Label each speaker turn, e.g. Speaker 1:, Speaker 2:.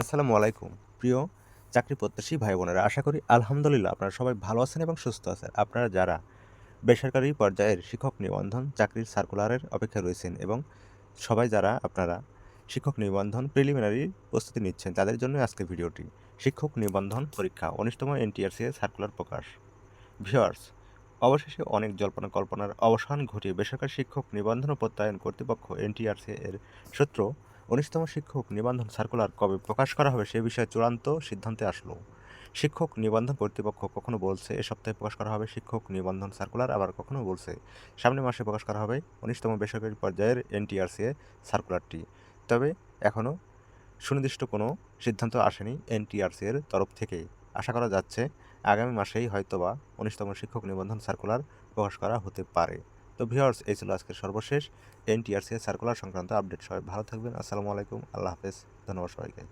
Speaker 1: আসসালামু আলাইকুম। প্রিয় চাকরি প্রত্যাশী ভাই বোনেরা আশা করি আলহামদুলিল্লাহ আপনারা সবাই ভালো আছেন এবং সুস্থ আছেন। আপনারা যারা বেসরকারি পর্যায়ের শিক্ষক নিবন্ধন চাকরির সার্কুলারের অপেক্ষা রয়েছেন এবং সবাই যারা আপনারা শিক্ষক নিবন্ধন প্রিলিমিনারি প্রস্তুতি নিচ্ছেন, তাদের জন্য আজকে ভিডিওটি। শিক্ষক নিবন্ধন পরীক্ষা, উনিশতম এনটিআরসি সার্কুলার প্রকাশ। ভিওয়ার্স অবশেষে অনেক জল্পনা কল্পনার অবসান ঘটিয়ে বেসরকারি শিক্ষক নিবন্ধন প্রত্যয়ন কর্তৃপক্ষ এনটিআরসি এর সূত্র উনিশতম শিক্ষক নিবন্ধন সার্কুলার কবে প্রকাশ করা হবে সে বিষয়ে চূড়ান্ত সিদ্ধান্তে আসলো। শিক্ষক নিবন্ধন কর্তৃপক্ষ কখনো বলছে, এ সপ্তাহে প্রকাশ করা হবে। শিক্ষক নিবন্ধন সার্কুলার আবার কখনো বলছে, সামনের মাসে প্রকাশ করা হবে উনিশতম বেসরকারি পর্যায়ের এনটিআরসি সার্কুলারটি তবে এখনও সুনির্দিষ্ট কোনো সিদ্ধান্ত আসেনি এনটিআরসি এর তরফ থেকে। আশা করা যাচ্ছে, আগামী মাসেই হয়তোবা উনিশতম শিক্ষক নিবন্ধন সার্কুলার প্রকাশ করা হতে পারে। তো ভিওর্স এই ছিল আজকের সর্বশেষ এনটিআরসি সার্কুলার সংক্রান্ত আপডেট। সবাই ভালো থাকবেন। আসসালামু আলাইকুম। আল্লাহ হাফেজ। ধন্যবাদ সবাইকে।